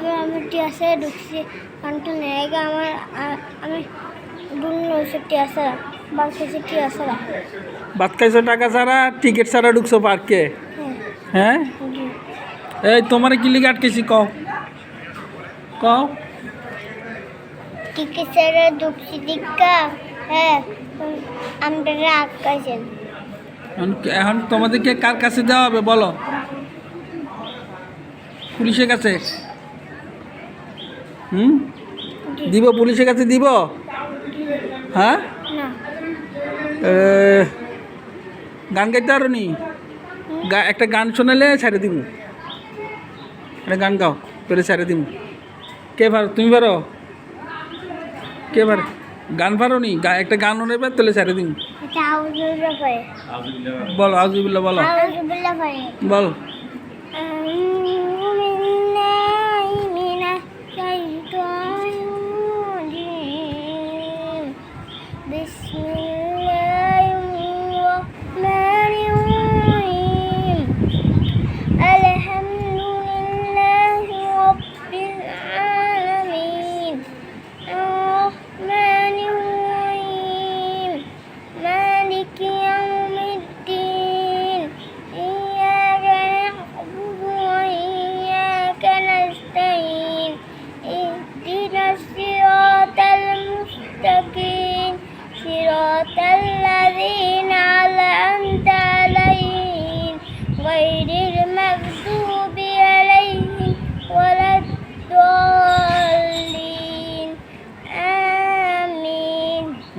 আমি আমি টিয়াসে ঢুকছি। কান্টু নেই। আমার আমি দুনো টিয়াসে বার খেয়েছি টিয়াসে ভাত খাইছো টাকা ছাড়া টিকিট ছাড়া ঢুকছো পার্কে? হ্যাঁ। হ্যাঁ? এই তোমার কি লিগে আটকেছি? কও। কও। টিকিটের ঢুকছি দীক্ষা হ্যাঁ আপনারা আটকাইছেন। এখন এখন তোমাদেরকে কার কাছে দেওয়া হবে? বলো। পুলিশের কাছে? হুম? দিব পুলিশের কাছে দিব? হ্যাঁ? গান গাইতে পারো নি? গা- একটা গান শোনালে ছেড়ে দিব। একটা গান গাও তোরে ছেড়ে দিব। কে পারো? তুমি পারো? কে পারো? গান পারো নি? একটা গান নেবে তোলে ছেড়ে দিব। এটা আউজুবিল্লা পারে বলো বলো।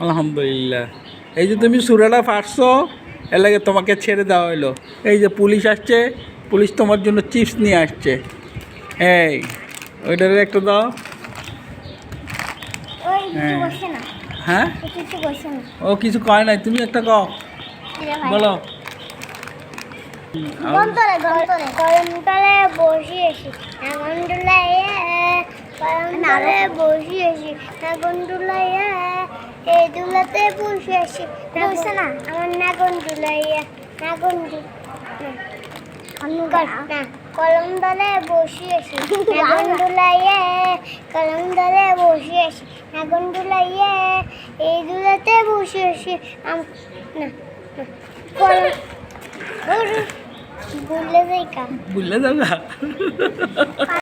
আলহামদুলিল্লাহ। এই যে তুমি সুরাটা পারছ এর লাগে তোমাকে ছেড়ে দেওয়া হলো এই যে পুলিশ আসছে পুলিশ তোমার জন্য চিপস নিয়ে আসছে। এই ওইটারে একটু দাও। হ্যাঁ। হ্যাঁ? ও কিছু বসে না। ও কিছু কয় নাই তুমি একটা কও। বলো। বসিয়েছি নাগন্ডুলাই এই দুলাতে বসিয়েছি বসে না আমার নাগন্ডুলাই নাগন্ডু অনুগার না কলম দলে বসিয়েছি নাগন্ডুলাইয়ে কলম দলে বসিয়েছি নাগন্ডুলাইয়ে এই দুলাতে বসিয়েছি আম না ভুলে যাই কা। বুঝলে যাবে